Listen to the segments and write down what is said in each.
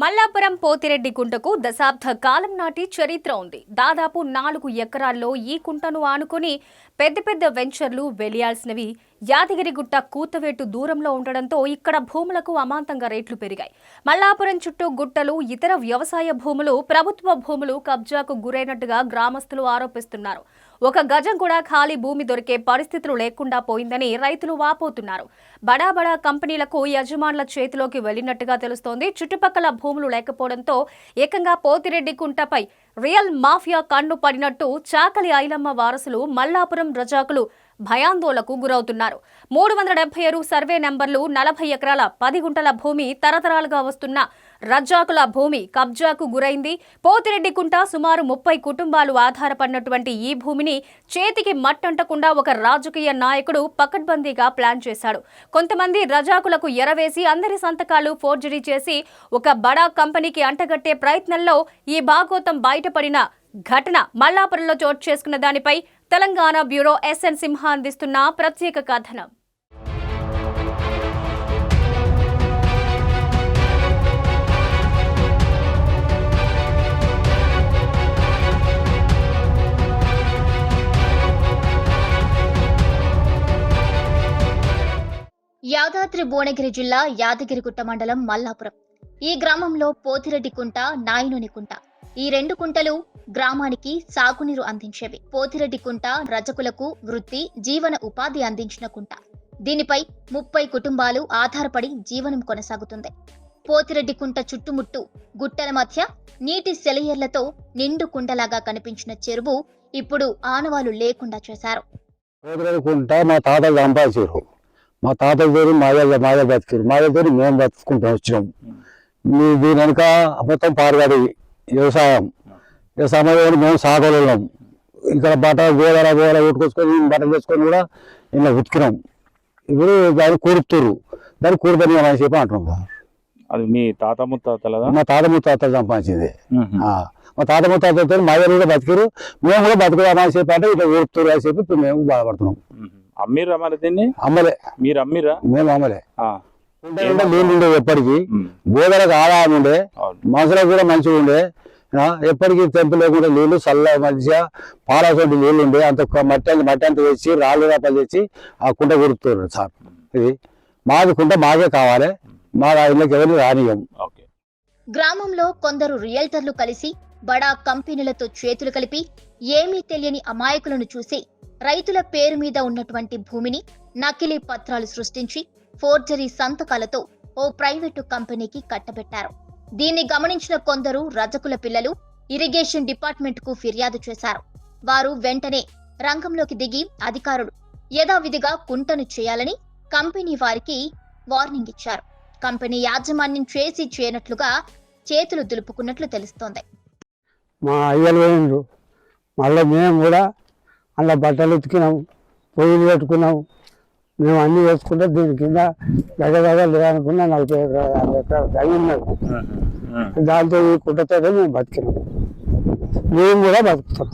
మల్లాపురం పోతిరెడ్డి కుంటకు దశాబ్ద కాలం నాటి చరిత్ర ఉంది. దాదాపు నాలుగు ఎకరాల్లో ఈ కుంటను ఆనుకుని పెద్ద పెద్ద వెంచర్లు వెలియాల్సినవి యాదగిరిగుట్ట కూతవేటు దూరంలో ఉండడంతో ఇక్కడ భూములకు అమాంతంగా రేట్లు పెరిగాయి. మల్లాపురం చుట్టూ గుట్టలు ఇతర వ్యవసాయ భూములు ప్రభుత్వ భూములు కబ్జాకు గురైనట్టుగా గ్రామస్తులు ఆరోపిస్తున్నారు. ఒక గజం కూడా ఖాళీ భూమి దొరికే పరిస్థితులు లేకుండా పోయిందని రైతులు వాపోతున్నారు. బడా బడా కంపెనీలకు యజమానుల చేతిలోకి వెళ్ళినట్టుగా తెలుస్తోంది. చుట్టుపక్కల భూములు లేకపోవడంతో ఏకంగా పోతిరెడ్డి కుంటపై రియల్ మాఫియా కన్ను పడినట్టు చాకలి ఐలమ్మ వారసులు మల్లాపురం రజాకులు భయాందోళనకు గురవుతున్నారు. మూడు వందల డెబ్బై ఆరు సర్వే నెంబర్లు నలభై ఎకరాల పది గుంటల భూమి తరతరాలుగా వస్తున్న రజాకుల భూమి కబ్జాకు గురైంది. పోతిరెడ్డి కుంట సుమారు ముప్పై కుటుంబాలు ఆధారపడినటువంటి ఈ భూమిని చేతికి మట్టంటకుండా ఒక రాజకీయ నాయకుడు పకడ్బందీగా ప్లాన్ చేశాడు. కొంతమంది రజాకులకు ఎరవేసి అందరి సంతకాలు ఫోర్జరీ చేసి ఒక బడా కంపెనీకి అంటగట్టే ప్రయత్నంలో ఈ భాగోతం బయటపడిన ఘటన మల్లాపురంలో చోటు చేసుకున్న దానిపై తెలంగాణ బ్యూరో ఎస్ఎన్ సింహ అందిస్తున్న ప్రత్యేక కథనం. యాదాద్రి భువనగిరి జిల్లా యాదగిరిగుట్ట మండలం మల్లాపురం. ఈ గ్రామంలో పోతిరెడ్డి కుంట నాయనుని కుంట ఈ రెండు కుంటలు గ్రామానికి సాగునీరు అందించేవి. పోతిరెడ్డి కుంట రజకులకు వృత్తి జీవన ఉపాధి అందించిన కుంట. దీనిపై ముప్పై కుటుంబాలు ఆధారపడి జీవనం కొనసాగుతుంది. పోతిరెడ్డి కుంట చుట్టుముట్టు గుట్టల మధ్య నీటి సెలయర్లతో నిండు కుండలాగా కనిపించిన చెరువు ఇప్పుడు ఆనవాలు లేకుండా చేశారు. కుంట మా తాతలు సంపాదించారు మా తాతల పేరు మాయ మాయ బతికారు. మాయ పేరు మేము బతుకుంటాం వచ్చినాం. మీ దీని వెనుక మొత్తం పారుగాడి వ్యవసాయం. వ్యవసాయం మేము సాగలు ఉన్నాం ఇక్కడ బట్ట గోదర గోదర ఉట్టుకొచ్చుకొని బట్టలు తెచ్చుకొని కూడా ఇలా ఉతికినాం. ఇప్పుడు దాన్ని కూరుతురు దాన్ని కూరుదని అని చెప్పి అంటున్నాం. అది మీ తాత ముత్తాతలదా? మా తాత ముత్తాతలు సంపాదించింది. మా తాత ముత్తాతలతో మా దగ్గర కూడా బతికారు. మేము కూడా బతుకుదామని చెప్పి అంటే ఇట్లా ఊరుతురు అని చెప్పి మేము బాధపడుతున్నాం. అమ్మిర్రా మరి దీన్ని? అమ్మలే. మీరు అమ్మిర్రా? మేము అమ్మలే. ఆ, ఉండే నీళ్ళు ఎప్పటికీ ఉమ్, గోదరకు ఆదాయం ఉండే మనుషులకు కూడా మంచిగా ఉండే ఎప్పటికీ తెంపు లేకుండా నీళ్ళు చల్ల మంచిగా పాలసంటి నీళ్ళు ఉండే అంత మట్టి అంత మట్టి అంత తెచ్చి రాళ్ళు రాపలు తెచ్చి ఆ కుంట కొడుతున్నారు సార్. ఇది మాది కుంట మాకే కావాలి. మా ఇళ్ళకి ఎవరిని రానియం ఓకే. గ్రామంలో కొందరు రియల్టర్లు కలిసి బడా కంపెనీలతో చేతులు కలిపి ఏమీ తెలియని అమాయకులను చూసి రైతుల పేరు మీద ఉన్నటువంటి భూమిని నకిలీ పత్రాలు సృష్టించి ఫోర్జరీ సంతకాలతో ఓ ప్రైవేటు కంపెనీకి కట్టబెట్టారు. దీన్ని గమనించిన కొందరు రజకుల పిల్లలు ఇరిగేషన్ డిపార్ట్మెంట్కు ఫిర్యాదు చేశారు. వారు వెంటనే రంగంలోకి దిగి అధికారులు యథావిధిగా కుంటను చేయాలని కంపెనీ వారికి వార్నింగ్ ఇచ్చారు. కంపెనీ యాజమాన్యం చేసి చేయనట్లుగా చేతులు దులుపుకున్నట్లు తెలుస్తోంది. మా అయ్యలు మళ్ళీ మేము కూడా అలా బట్టలు ఉతికినాం పొయ్యిలు పెట్టుకున్నాం మేము అన్నీ వేసుకుంటే దీని కింద గగ గగ లేదనుకున్నా నలభై ఎకరాలు యాభై ఎకరాలు ఉన్నది. దాంతో ఈ కుంటతో మేము బతికినాం. మేము కూడా బతుకుతాం.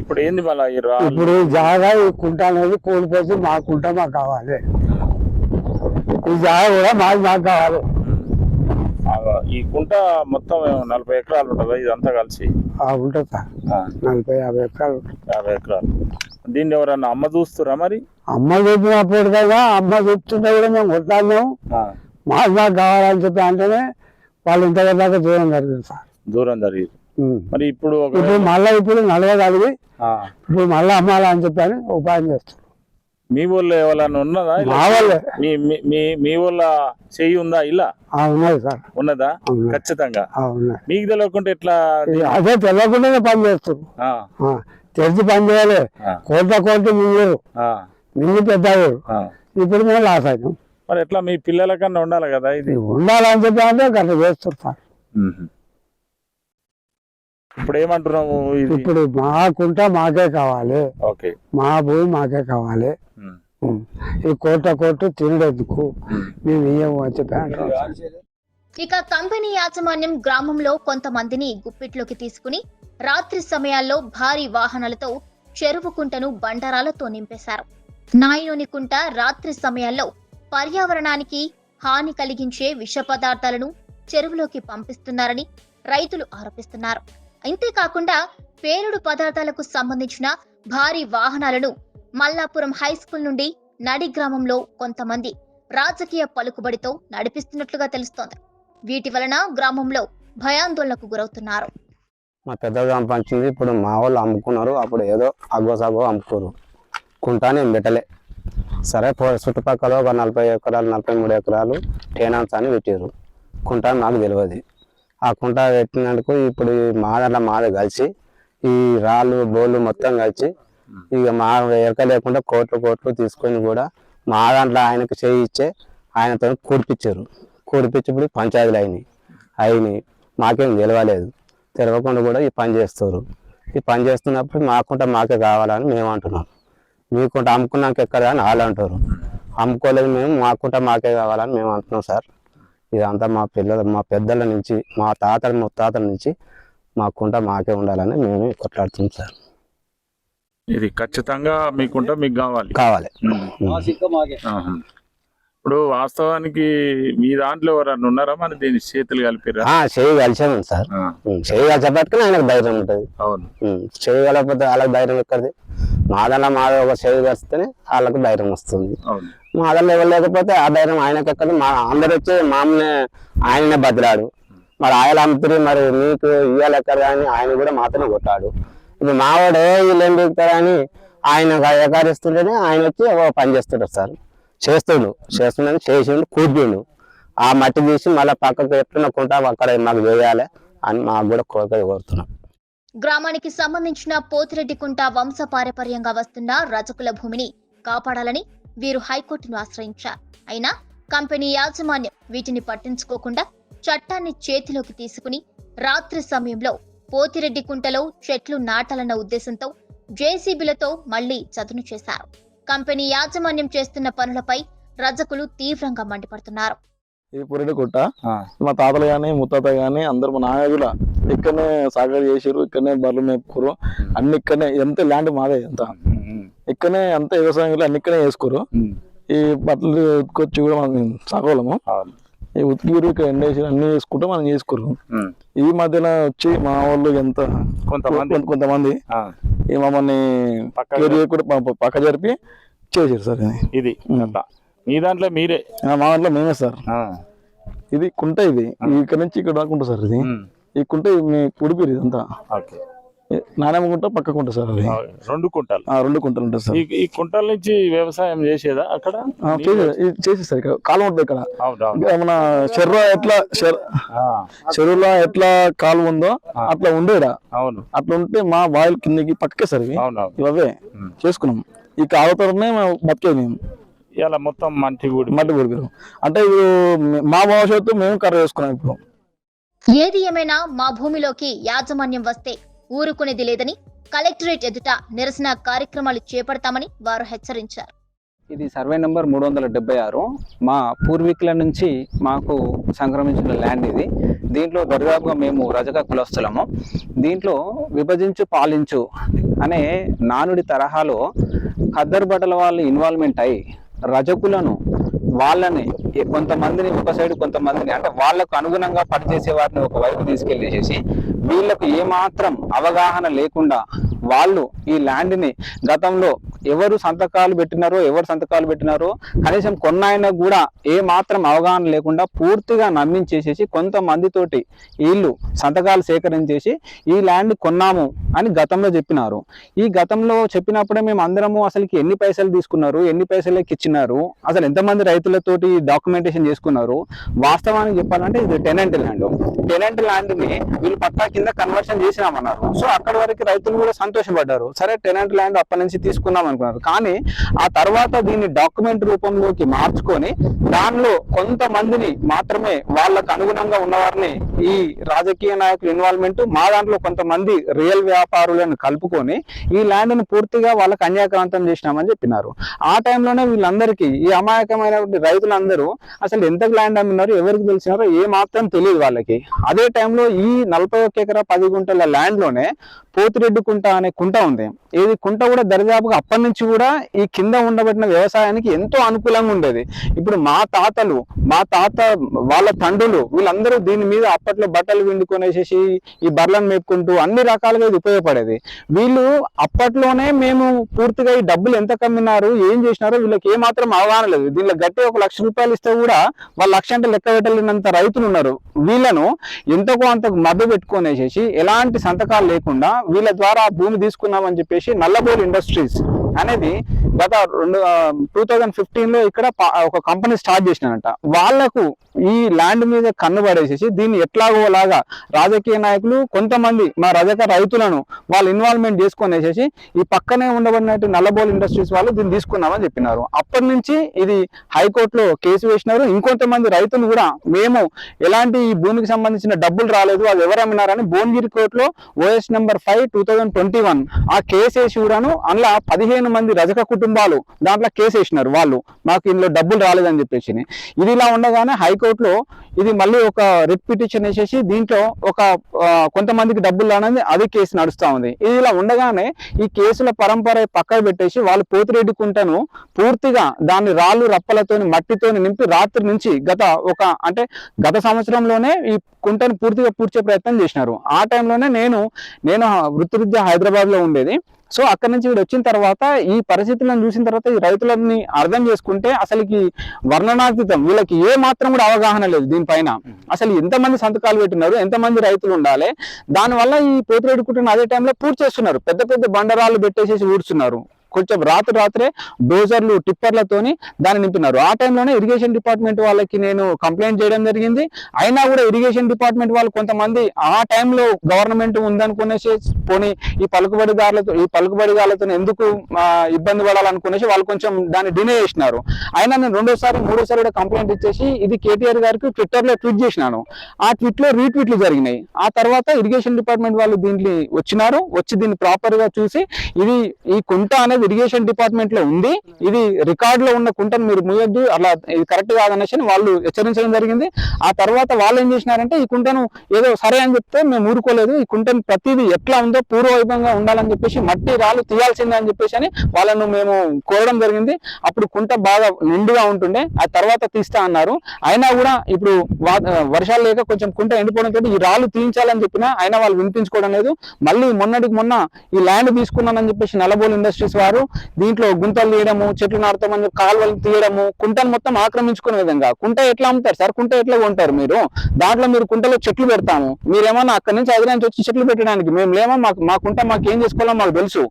ఇప్పుడు ఏంది మళ్ళా ఇప్పుడు ఈ జాగా ఈ కుంట అనేది కూలిపోతే మా కుంట మాకు కావాలి. ఈ జాగా కూడా మాకు మాకు కావాలి. ఈ కుంట మొత్తం నలభై ఎకరాలు ఉంటుందా? ఇదంతా కలిసి? ఉంటుంది. నలభై యాభై ఎకరాలు. యాభై ఎకరాలు. దీన్ని ఎవరన్నా అమ్మ చూస్తురా మరి? అమ్మ చెప్పినప్పుడు కదా అమ్మ చెప్తుంటే కూడా మేము కొట్లాడినాము ఆ, మాకు మాకు కావాలని చెప్పి అంటేనే వాళ్ళు ఇంతగా దాకా దూరం జరిగింది సార్. దూరం జరిగింది. మరి ఇప్పుడు ఇప్పుడు మళ్ళీ ఇప్పుడు నలగగలిగి ఆ, ఇప్పుడు మళ్ళీ అమ్మాలని చెప్పని ఉపాయం చేస్తారు మీ ఊళ్ళో ఎవరన్నా ఉన్నదా? మా మీ మీ- ఊళ్ళో చెయ్యి ఉందా ఇలా ఉన్నది సార్. ఉన్నదా. ఖచ్చితంగా. మీకు తెలియకుంటే ఎట్లా అదే తెలియకుండానే పని చేస్తారు. తెలిసి పని చేయాలి. ఆ, కోట్ల కోట్లు మింగరు. మింగి పెద్దవారు. ఇప్పుడు మేము లాస్ అయినాం. మరి ఎట్లా మీ పిల్లల కన్నా ఉండాలి కదా ఇది? ఉండాలని చెప్పి అంటే గట్ల చేస్తారు సార్. ఇప్పుడు ఏమంటున్నాము ఇది? ఇప్పుడు మాకుంటా మాకే కావాలి. ఓకే. మా భూమి మాకే కావాలి. ఈ కోట కోట్లు తినడెందుకు మ్మ్. ఇయ్యము అని చెప్పి ఇక కంపెనీ యాజమాన్యం గ్రామంలో కొంతమందిని గుప్పిట్లోకి తీసుకుని రాత్రి సమయాల్లో భారీ వాహనాలతో చెరువు కుంటను బండరాలతో నింపేశారు. నాయనోని కుంట రాత్రి సమయాల్లో పర్యావరణానికి హాని కలిగించే విష పదార్థాలను చెరువులోకి పంపిస్తున్నారని రైతులు ఆరోపిస్తున్నారు. ఇంతేకాకుండా పేలుడు పదార్థాలకు సంబంధించిన భారీ వాహనాలను మల్లాపురం హై స్కూల్ నుండి నడి గ్రామంలో కొంతమంది రాజకీయ పలుకుబడితో నడిపిస్తున్నట్లుగా తెలుస్తోంది. వీటి వలన గ్రామంలో భయాందోళనకు గురవుతున్నారు. మా పెద్ద సంపాదించింది ఇప్పుడు మా వాళ్ళు అమ్ముకున్నారు అప్పుడు ఏదో అగ్గో సగో అమ్ముకోరు. కుంటానే ఏం పెట్టలే. సరే చుట్టుపక్కల ఒక నలభై ఎకరాలు నలభై మూడు ఎకరాలు టేనాన్స్ అని పెట్టారు కుంట నాకు తెలియదు ఆ కుంట పెట్టినందుకు ఇప్పుడు ఈ మా దాంట్లో కలిసి ఈ రాళ్ళు బోళ్ళు మొత్తం కలిసి ఇక మా ఎరక లేకుండా కోట్లు కోట్లు తీసుకొని కూడా మా దాంట్లో ఆయనకు చేయి ఇచ్చే ఆయనతో కూడిపించారు. కూడిపించి ఇప్పుడు పంచాయతీలు అయినాయి. అయినాయి. మాకేం తెలవలేదు. తెలవకుండా కూడా ఈ పని చేస్తారు. ఈ పని చేస్తున్నప్పుడు మాకుంట మాకే కావాలని మేము అంటున్నాం. మీకుంట అమ్ముకున్నాక ఎక్కడ అని వాళ్ళు అంటారు. అమ్ముకోలేదు మేము మాకుంట మాకే కావాలని మేము అంటున్నాం సార్. ఇదంతా మా పిల్లల మా పెద్దల నుంచి మా తాతల ముత్తాతల నుంచి మాకుంట మాకే ఉండాలని మేము కొట్లాడుతున్నాం సార్. ఇది ఖచ్చితంగా మీకుంటా మీకు కావాలి. కావాలి. ఇప్పుడు వాస్తవానికి మీ దాంట్లో ఎవరన్నా ఉన్నారా మరి దీని చేతులు కలిపిరా? చేయి కలిసాము సార్. చేయి కలిసేపట్టుకుని ఆయనకు ధైర్యం ఉంటుంది. అవును. చేయి కలకపోతే వాళ్ళకి ధైర్యం ఎక్కడిది? మాదన్నా మాది ఒక చేయి కలిస్తేనే వాళ్ళకు ధైర్యం వస్తుంది. అవును. మా ఆధార్లు ఎవరు లేకపోతే ఆ ధైర్యం ఆయనకి ఎక్కడ మా అందరు వచ్చి మామనే ఆయననే బదిలాడు మరి ఆయన అమ్ముతురి మరి మీకు ఇవ్వాలి ఎక్కడ అని ఆయన కూడా మాత్రమే కొట్టాడు. ఇప్పుడు మావాడే వీళ్ళు ఏం అని ఆయన ఎకారిస్తుంటేనే ఆయన వచ్చి పని చేస్తుంటారు సార్. చేస్తుండు. చేస్తుండని చేసిండు కూర్చుండు. ఆ మట్టి తీసి మళ్ళీ పక్కకు ఎట్లున్నకుంటా అక్కడ మాకు వేయాలి అని మాకు కూడా కోరిక కోరుతున్నాం. గ్రామానికి సంబంధించిన పోతిరెడ్డికుంట వంశ పారపర్యంగా వస్తున్న రజకుల భూమిని కాపాడాలని వీరు హైకోర్టును ఆశ్రయించారు. అయినా కంపెనీ యాజమాన్యం వీటిని పట్టించుకోకుండా చట్టాన్ని చేతిలోకి తీసుకుని రాత్రి సమయంలో పోతిరెడ్డికుంటలో చెట్లు నాటాలన్న ఉద్దేశంతో జేసీబీలతో మళ్ళీ చదును చేశారు. కంపెనీ యాజమాన్యం చేస్తున్న పనులపై రజకులు తీవ్రంగా మండిపడుతున్నారు. ఇది పురెడ్డి కుట్ట మా తాతలు గాని ముత్తాత గాని అందరు మా కూడా ఇక్కడనే సాగర్ చేసారు ఇక్కడనే బర్రెలు మేపుకోరు అన్ని ఇక్కడనే ఎంత ల్యాండ్ మాదే ఎంత. ఇక్కడనే అంత వ్యవసాయం కూడా అన్ని ఇక్కడనే వేసుకోరు. ఈ బట్టలు ఉతుకొచ్చి కూడా మనం సాగోళము అవును. ఈ ఉతికిరు ఇక్కడ ఎండేసి అన్ని వేసుకుంటే మనం చేసుకోరు. ఈ మధ్యన వచ్చి మా వాళ్ళు ఎంత కొంతమంది. కొంత- కొంతమంది ఈ మమ్మల్ని ప- పక్క జరిపి చేసారు సార్ ఇది. మీ దాంట్లో మీరే. మా దాంట్లో మేమే సార్. ఇది కుంట ఇది. ఇక్కడ నుంచి ఇక్కడ దాకా ఉంటుంది సార్ ఇది. ఈ కుంట మీ కుడిపిరి ఇదంతా. ఓకే నాణ్యమ కుంట పక్క కుంట సార్ అది. రెండు కుంటలు. ఆ, రెండు కుంటలు ఉంటాయి సార్. ఈ కుంటల నుంచి వ్యవసాయం చేసేదా అక్కడ? ఆ, చేసే- సార్ ఇక్కడ కాలువ ఉంటుంది ఇక్కడ. అవును అవును. ఇంకా మన చెరువు ఎట్లా చెరువులో ఎట్లా కాలువ ఉందో అట్లా ఉండేడా? అవును. అట్లా ఉంటే మా బాయిల్ కిందకి పక్కకే సార్ ఇవి. అవును అవును. ఇవే ఉమ్. చేసుకున్నాం. ఈ కాలువతోనే మేము బతికేది మేము. ఇలా మొత్తం మంచి గుడి మట్టి కొడుకురు అంటే ఇప్పుడు మే- మా భవిష్యత్తు మేము కర్ర చేసుకున్నాం ఇప్పుడు. ఏది ఏమైనా మా భూమిలోకి యాజమాన్యం వస్తే ఊరుకునేది లేదని కలెక్టరేట్ ఎదుట నిరసన కార్యక్రమాలు చేపడతామని వారు హెచ్చరించారు. ఇది సర్వే నెంబర్ మూడు వందల డెబ్బై ఆరు. మా పూర్వీకుల నుంచి మాకు సంక్రమించిన ల్యాండ్ ఇది. దీంట్లో దరిదాపుగా మేము రజక కులస్తులము. దీంట్లో విభజించు పాలించు అనే నానుడి తరహాలో ఖద్దరు బట్టల వాళ్ళు ఇన్వాల్వ్మెంట్ అయ్యి రజకులను వాళ్ళని కొంతమందిని ఒక సైడ్ కొంతమందిని అంటే వాళ్ళకు అనుగుణంగా పనిచేసే వారిని ఒక వైపు తీసుకెళ్ళేసేసి వీళ్ళకు ఏమాత్రం అవగాహన లేకుండా వాళ్ళు ఈ ల్యాండ్ని గతంలో ఎవరు సంతకాలు పెట్టినారో ఎవరు సంతకాలు పెట్టినారో కనీసం కొన్నాయన కూడా ఏ మాత్రం అవగాహన లేకుండా పూర్తిగా నమ్మించేసేసి కొంతమందితోటి వీళ్ళు సంతకాలు సేకరించేసి ఈ ల్యాండ్ కొన్నాము అని గతంలో చెప్పినారు. ఈ గతంలో చెప్పినప్పుడే మేము అందరము అసలుకి ఎన్ని పైసలు తీసుకున్నారు ఎన్ని పైసలకి ఇచ్చినారు అసలు ఎంతమంది రైతులతోటి డాక్యుమెంటేషన్ చేసుకున్నారు వాస్తవానికి చెప్పాలంటే ఇది టెనెంట్ ల్యాండ్. టెనెంట్ ల్యాండ్ని వీళ్ళు పట్టా కింద కన్వర్షన్ చేసినామన్నారు. సో అక్కడ వరకు రైతులు కూడా సంతోషపడ్డారు. సరే టెనెంట్ ల్యాండ్ అప్పటి నుంచి తీసుకున్నాం అనుకున్నారు. కానీ ఆ తర్వాత దీన్ని డాక్యుమెంట్ రూపంలోకి మార్చుకొని దానిలో కొంతమందిని మాత్రమే వాళ్ళకు అనుగుణంగా ఉన్నవారిని ఈ రాజకీయ నాయకుల ఇన్వాల్వ్మెంట్ మా దాంట్లో కొంతమంది రియల్ వ్యాపారులను కలుపుకొని ఈ ల్యాండ్ను పూర్తిగా వాళ్ళకి అన్యాక్రాంతం చేసినామని చెప్పినారు. ఆ టైంలోనే వీళ్ళందరికీ ఈ అమాయకమైనటువంటి రైతులందరూ అసలు ఎంత ల్యాండ్ అమ్మినారో ఎవరికి తెలిసినారో ఏ మాత్రం తెలియదు వాళ్ళకి. అదే టైంలో ఈ నలభై ఒక్క ఎకరా పది గుంటల ల్యాండ్లోనే పోతిరెడ్డి కుంట అనే కుంట ఉంది. ఇది కుంట కూడా దరిదాపుగా అప్పటి అప్పటి నుంచి కూడా ఈ కింద ఉండబడిన వ్యవసాయానికి ఎంతో అనుకూలంగా ఉండేది. ఇప్పుడు మా తాతలు మా తాత వాళ్ళ తండ్రులు వీళ్ళందరూ దీని మీద అప్పట్లో బట్టలు విండుకొనేసేసి ఈ బర్లను మేపుకుంటూ అన్ని రకాలుగా ఇది ఉపయోగపడేది. వీళ్ళు అప్పట్లోనే మేము పూర్తిగా ఈ డబ్బులు ఎంత కమ్మినారు ఏం చేసినారో వీళ్ళకి ఏ మాత్రం అవగాహన లేదు. దీనిలో గట్టి ఒక లక్ష రూపాయలు ఇస్తే కూడా వాళ్ళ లక్ష అంటే లెక్క పెట్టలేనంత రైతులు ఉన్నారు. వీళ్ళను ఎంతకో అంతకు మభ్య పెట్టుకొనేసేసి ఎలాంటి సంతకాలు లేకుండా వీళ్ళ ద్వారా భూమి తీసుకున్నామని చెప్పేసి నల్లబోలు ఇండస్ట్రీస్ అనేది గత రెండు టూ థౌజండ్ ఫిఫ్టీన్లో ఇక్కడ ఒక కంపెనీ స్టార్ట్ చేసినారంట. వాళ్ళకు ఈ ల్యాండ్ మీద కన్ను పడేసేసి దీన్ని ఎట్లాగోలాగా రాజకీయ నాయకులు కొంతమంది మా రజక రైతులను వాళ్ళు ఇన్వాల్వ్మెంట్ చేసుకొనేసేసి ఈ పక్కనే ఉండబడినట్టు నల్లబోల్ ఇండస్ట్రీస్ వాళ్ళు దీన్ని తీసుకున్నామని చెప్పినారు. అప్పటి నుంచి ఇది హైకోర్టులో కేసు వేసినారు. ఇంకొంతమంది రైతులు కూడా మేము ఎలాంటి ఈ భూమికి సంబంధించిన డబ్బులు రాలేదు వాళ్ళు ఎవరు అమ్మినారని భువనగిరి కోర్టులో OS number five two thousand twenty one ఆ కేసు వేసి కూడాను అందులో పదిహేను మంది రజక కుటుంబాలు దాంట్లో కేసు వేసినారు వాళ్ళు. మాకు ఇందులో డబ్బులు రాలేదని చెప్పేసి. ఇది ఇలా ఉండగానే కోర్టులో ఇది మళ్ళీ ఒక రిట్ పిటిషన్ వేసేసి దీంట్లో ఒక కొంతమందికి డబ్బులు అనేది అది కేసు నడుస్తా ఉంది. ఇది ఇలా ఉండగానే ఈ కేసుల పరంపర పక్కన పెట్టేసి వాళ్ళు పోతిరెడ్డి కుంటను పూర్తిగా దాన్ని రాళ్ళు రప్పలతోని మట్టితోని నింపి రాత్రి నుంచి గత ఒక అంటే గత సంవత్సరంలోనే ఈ కుంటను పూర్తిగా పూడ్చే ప్రయత్నం చేసినారు. ఆ టైంలోనే నేను నేను వృత్తిరీత్యా హైదరాబాద్లో ఉండేది. సో అక్కడి నుంచి ఇక్కడ వచ్చిన తర్వాత ఈ పరిస్థితులను చూసిన తర్వాత ఈ రైతులని అర్థం చేసుకుంటే అసలుకి వర్ణనాతీతం. వీళ్ళకి ఏ మాత్రం కూడా అవగాహన లేదు దీనిపైన. అసలు ఎంతమంది సంతకాలు పెట్టినారు ఎంతమంది రైతులు ఉండాలి దానివల్ల ఈ పోతిరెడ్డి కుటుంబం అదే టైంలో పూర్తి చేస్తున్నారు. పెద్ద పెద్ద బండరాళ్ళు పెట్టేసేసి ఊడ్చున్నారు. కొంచెం రాత్రి రాత్రే డోజర్లు టిప్పర్లతోని దాన్ని నింపినారు ఆ టైంలోనే ఇరిగేషన్ డిపార్ట్మెంట్ వాళ్ళకి నేను కంప్లైంట్ చేయడం జరిగింది. అయినా కూడా ఇరిగేషన్ డిపార్ట్మెంట్ వాళ్ళు కొంతమంది ఆ టైంలో గవర్నమెంట్ ఉందనుకునేసి పోనీ ఈ పలుకుబడిదారులతో ఈ పలుకుబడిదారులతో ఎందుకు ఇబ్బంది పడాలనుకునేసి వాళ్ళు కొంచెం దాన్ని డినే చేసినారు. అయినా నేను రెండోసారి మూడోసారి కూడా కంప్లైంట్ ఇచ్చేసి ఇది కేటీఆర్ గారికి ట్విట్టర్లో ట్వీట్ చేసినాను. ఆ ట్వీట్లో రీట్వీట్లు జరిగినాయి. ఆ తర్వాత ఇరిగేషన్ డిపార్ట్మెంట్ వాళ్ళు దీంట్లో వచ్చినారు. వచ్చి దీన్ని ప్రాపర్గా చూసి ఇది ఈ కుంట అనేది ఇరిగేషన్ డిపార్ట్మెంట్లో ఉంది. ఇది రికార్డ్లో ఉన్న కుంటను మీరు ముయ్యొద్దు అలా ఇది కరెక్ట్ కాదనేసి వాళ్ళు హెచ్చరించడం జరిగింది. ఆ తర్వాత వాళ్ళు ఏం చేసినారంటే ఈ కుంటను ఏదో సరే అని చెప్తే మేము ఊరుకోలేదు. ఈ కుంటను ప్రతిదీ ఎట్లా ఉందో పూర్వవైభవంగా ఉండాలని చెప్పేసి మట్టి రాళ్ళు తీయాల్సిందే అని చెప్పేసి అని వాళ్ళను మేము కోరడం జరిగింది. అప్పుడు కుంట బాగా నిండుగా ఉంటుండే. ఆ తర్వాత తీస్తా అన్నారు. అయినా కూడా ఇప్పుడు వర్షాలు లేక కొంచెం కుంట ఎండిపోవడంతో ఈ రాళ్ళు తీయించాలని చెప్పినా అయినా వాళ్ళు వినిపించుకోవడం లేదు. మళ్ళీ మొన్నటికి మొన్న ఈ ల్యాండ్ తీసుకున్నానని చెప్పేసి నల్లబోల్ ఇండస్ట్రీస్ వారు దీంట్లో గుంతలు తీయడము చెట్లు నాటుతామని కాలువలు తీయడము కుంటను మొత్తం ఆక్రమించుకునే విధంగా. కుంట ఎట్లా అమ్ముతారు సార్? కుంట ఎట్లా కొంటారు మీరు? దాంట్లో మీరు కుంటలో చెట్లు పెడతాము. మీరేమన్నా అక్కడి నుంచి అదిరా నుంచి వచ్చి చెట్లు పెట్టడానికి మేము లేమో? మాకు మా కుంట మాకు ఏం చేసుకోవాలో మాకు తెలుసు.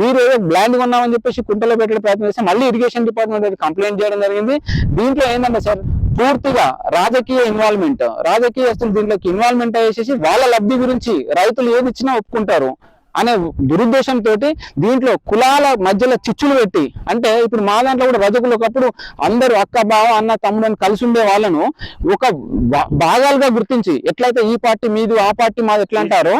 మీరు ఏదో బ్లాండ్ కొన్నామని చెప్పేసి కుంటలో పెట్టే ప్రయత్నం చేస్తే మళ్ళీ ఇరిగేషన్ డిపార్ట్మెంట్ కంప్లైంట్ చేయడం జరిగింది. దీంట్లో ఏంటంటే సార్ పూర్తిగా రాజకీయ ఇన్వాల్వ్మెంట్ రాజకీయస్తులు దీంట్లోకి ఇన్వాల్వ్మెంట్ వేసేసి వాళ్ళ లబ్ధి గురించి రైతులు ఏది ఇచ్చినా ఒప్పుకుంటారు. అనే దురుద్దేశంతో దీంట్లో కులాల మధ్యలో చిచ్చులు పెట్టి అంటే ఇప్పుడు మా దాంట్లో కూడా రజకులు ఒకప్పుడు అందరూ అక్క బావ అన్న తమ్ముడు అని కలిసి ఉండే వాళ్ళను ఒక భా- భాగాలుగా గుర్తించి ఎట్లయితే ఈ పార్టీ మీది ఆ పార్టీ మాది ఎట్లా అంటారో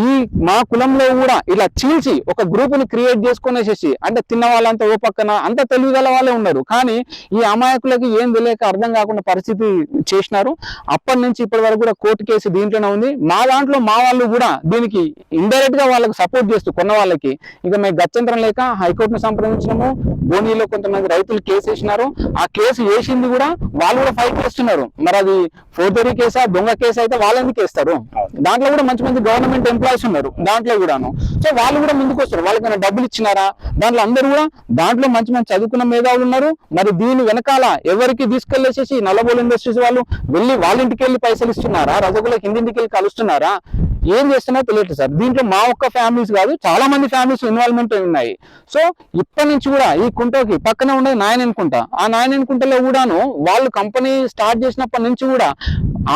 ఈ మా కులంలో కూడా ఇలా చీల్చి ఒక గ్రూప్ని క్రియేట్ చేసుకునేసేసి అంటే తిన్న వాళ్ళంతా ఓ పక్కన అంత తెలివిగల వాళ్ళే ఉన్నారు. కానీ ఈ అమాయకులకి ఏం తెలియక అర్థం కాకుండా పరిస్థితి చేసినారు. అప్పటి నుంచి ఇప్పటి వరకు కూడా కోర్టు కేసు దీంట్లోనే ఉంది. మా దాంట్లో మా వాళ్ళు కూడా దీనికి ఇండైరెక్ట్గా వాళ్ళకి సపోర్ట్ చేస్తూ కొన్న వాళ్ళకి. ఇక మేము గత్యంతరం లేక హైకోర్టును సంప్రదించినాము. బోనీలో కొంతమంది రైతులు కేసు వేసినారు. ఆ కేసు వేసింది కూడా వాళ్ళు కూడా ఫైట్ చేస్తున్నారు. మరి అది ఫోర్జరీ కేసా దొంగ కేసు అయితే వాళ్ళు ఎందుకు వేస్తారు? దాంట్లో కూడా మంచి మంచి గవర్నమెంట్ ఎంప్లాయీస్ ఉన్నారు దాంట్లో కూడాను. సో వాళ్ళు కూడా ముందుకు వస్తారు. వాళ్ళకైనా డబ్బులు ఇచ్చినారా? దాంట్లో అందరూ కూడా దాంట్లో మంచి మంచి చదువుకున్న మేధావులు ఉన్నారు. మరి దీని వెనకాల ఎవరికి తీసుకెళ్ళేసేసి నల్లబోలు ఇండస్ట్రీస్ వాళ్ళు వెళ్ళి వాళ్ళ ఇంటికి వెళ్ళి పైసలు ఇస్తున్నారా? రజకులకు ఇంటింటికి వెళ్ళి కలుస్తున్నారా? ఏం చేస్తున్నా తెలియట్లేదు సార్. దీంట్లో మా ఒక్క ఫ్యామిలీస్ కాదు చాలా మంది ఫ్యామిలీస్ ఇన్వాల్వ్మెంట్ ఉన్నాయి. సో ఇప్పటి నుంచి కూడా ఈ కుంటకి పక్కనే ఉండేది నాయన అనుకుంటా. ఆ నాయన అనుకుంటలో కూడాను వాళ్ళు కంపెనీ స్టార్ట్ చేసినప్పటి నుంచి కూడా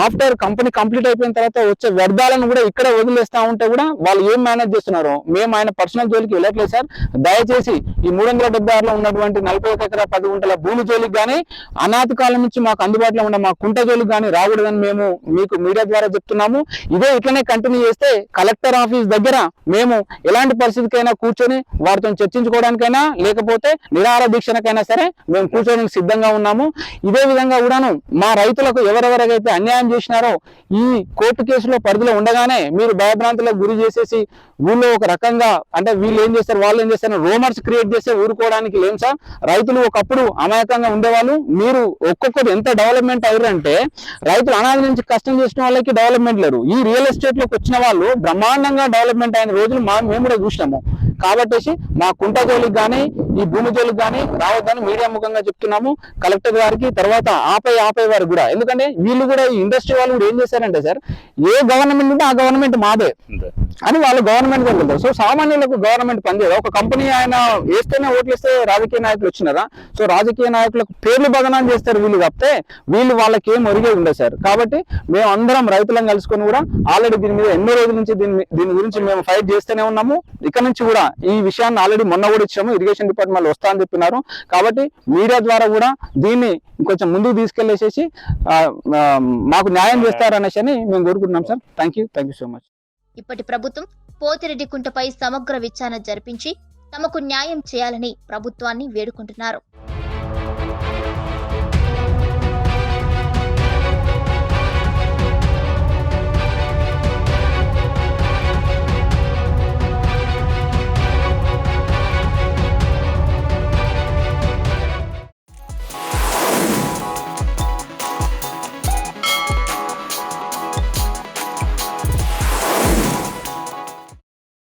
ఆఫ్టర్ కంపెనీ కంప్లీట్ అయిపోయిన తర్వాత వచ్చే వ్యర్థాలను కూడా ఇక్కడ వదిలేస్తా ఉంటే కూడా వాళ్ళు ఏం మేనేజ్ చేస్తున్నారో మేము ఆయన పర్సనల్ జోలికి వెళ్ళట్లేదు సార్. దయచేసి ఈ మూడు వందల డెబ్బై ఆరులో ఉన్నటువంటి నలభై ఒక ఎకరా పది గుంటల భూమి జోలికి కానీ అనాథ కాలం నుంచి మాకు అందుబాటులో ఉన్న మా కుంట జోలికి కానీ రాకూడదని మేము మీకు మీడియా ద్వారా చెప్తున్నాము. ఇదే ఇట్లనే కంటిన్యూ కంటిన్యూ చేస్తే కలెక్టర్ ఆఫీస్ దగ్గర మేము ఎలాంటి పరిస్థితికైనా కూర్చొని వారితో చర్చించుకోవడానికైనా లేకపోతే నిరాహార దీక్షణకైనా సరే మేము కూర్చోడానికి సిద్ధంగా ఉన్నాము. ఇదే విధంగా కూడాను మా రైతులకు ఎవరెవరికైతే అన్యాయం చేసినారో ఈ కోర్టు కేసులో పరిధిలో ఉండగానే మీరు భయభ్రాంతులకు గురి చేసేసి ఊళ్ళో ఒక రకంగా అంటే వీళ్ళు ఏం చేస్తారు వాళ్ళు ఏం చేస్తారు రోమర్స్ క్రియేట్ చేస్తే ఊరుకోవడానికి లేం సార్. రైతులు ఒకప్పుడు అమాయకంగా ఉండేవాళ్ళు. మీరు ఒక్కొక్కరు ఎంత డెవలప్మెంట్ అయ్యారంటే రైతులు అనాది నుంచి కష్టం చేసిన వాళ్ళకి డెవలప్మెంట్ లేరు. ఈ రియల్ ఎస్టేట్లోకి వచ్చిన వాళ్ళు బ్రహ్మాండంగా డెవలప్మెంట్ అయిన రోజులు మా మేము కూడా చూసినాము. కాబట్టి మా కుంట జోలికి కానీ ఈ భూమి జోలికి కానీ రావద్దని మీడియా ముఖంగా చెప్తున్నాము. కలెక్టర్ గారికి తర్వాత ఆపై ఆపై వారికి కూడా. ఎందుకంటే వీళ్ళు కూడా ఈ ఇండస్ట్రీ వాళ్ళు కూడా ఏం చేశారంటే సార్ ఏ గవర్నమెంట్ ఉంటే ఆ గవర్నమెంట్ మాదే. అని వాళ్ళు గవర్నమెంట్ వెళ్తారు సో సామాన్యులకు గవర్నమెంట్ పనిచేయదు? ఒక కంపెనీ ఆయన వేస్తేనే ఓట్లు ఇస్తే రాజకీయ నాయకులు వచ్చినారా? సో రాజకీయ నాయకులకు పేర్లు బదనాలు చేస్తారు వీళ్ళు తప్పితే వీళ్ళు వాళ్ళకి ఏం ఒరిగే ఉండదు సార్. కాబట్టి మేము అందరం రైతులను కలుసుకొని కూడా ఆల్రెడీ దీని మీద ఎన్నో రోజుల నుంచి దీని మీ- దీని గురించి మేము ఫైట్ చేస్తూనే ఉన్నాము. ఇక్కడ నుంచి కూడా ఈ విషయాన్ని ఆల్రెడీ మొన్న కూడా ఇచ్చాము. ఇరిగేషన్ డిపార్ట్మెంట్ వస్తా అని చెప్పినారు. కాబట్టి మీడియా ద్వారా కూడా దీన్ని కొంచెం ముందుకు తీసుకెళ్ళేసేసి మాకు న్యాయం చేస్తారనేసి అని మేము కోరుకుంటున్నాం sir. Thank you thank you so much ఇప్పటి ప్రభుత్వం పోతిరెడ్డి కుంటపై సమగ్ర విచారణ జరిపించి తమకు న్యాయం చేయాలని ప్రభుత్వాన్ని వేడుకుంటున్నారు.